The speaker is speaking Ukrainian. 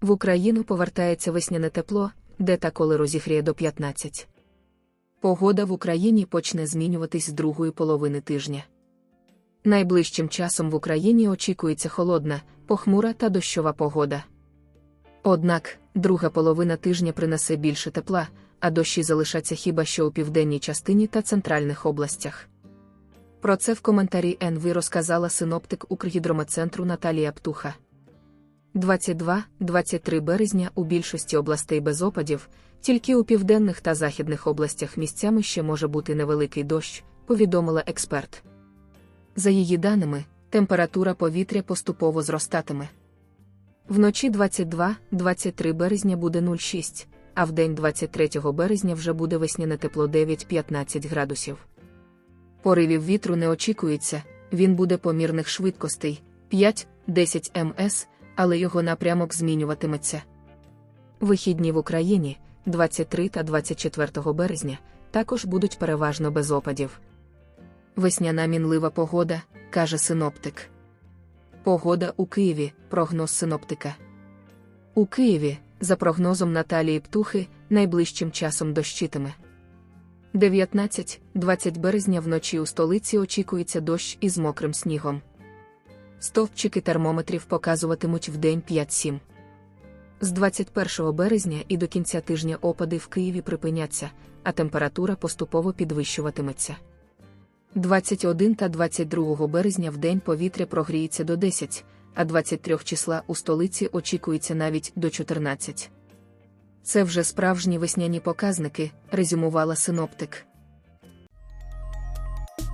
В Україну повертається весняне тепло, де та коли розігріє до 15. Погода в Україні почне змінюватись з другої половини тижня. Найближчим часом в Україні очікується холодна, похмура та дощова погода. Однак, друга половина тижня принесе більше тепла, а дощі залишаться хіба що у південній частині та центральних областях. Про це в коментарі НВ розказала синоптик Укргідрометцентру Наталія Птуха. 22-23 березня у більшості областей без опадів, тільки у південних та західних областях місцями ще може бути невеликий дощ, повідомила експерт. За її даними, температура повітря поступово зростатиме. Вночі 22-23 березня буде 0,6, а в день 23 березня вже буде весняне тепло 9-15 градусів. Поривів вітру не очікується, він буде помірних швидкостей 5-10 МС, але його напрямок змінюватиметься. Вихідні в Україні 23 та 24 березня також будуть переважно без опадів. Весняна мінлива погода, каже синоптик. Погода у Києві, прогноз синоптика. У Києві, за прогнозом Наталії Птухи, найближчим часом дощитиме. 19-20 березня вночі у столиці очікується дощ із мокрим снігом. Стовпчики термометрів показуватимуть вдень 5-7. З 21 березня і до кінця тижня опади в Києві припиняться, а температура поступово підвищуватиметься. 21 та 22 березня в день повітря прогріється до 10, а 23 числа у столиці очікується навіть до 14. Це вже справжні весняні показники, резюмувала синоптик.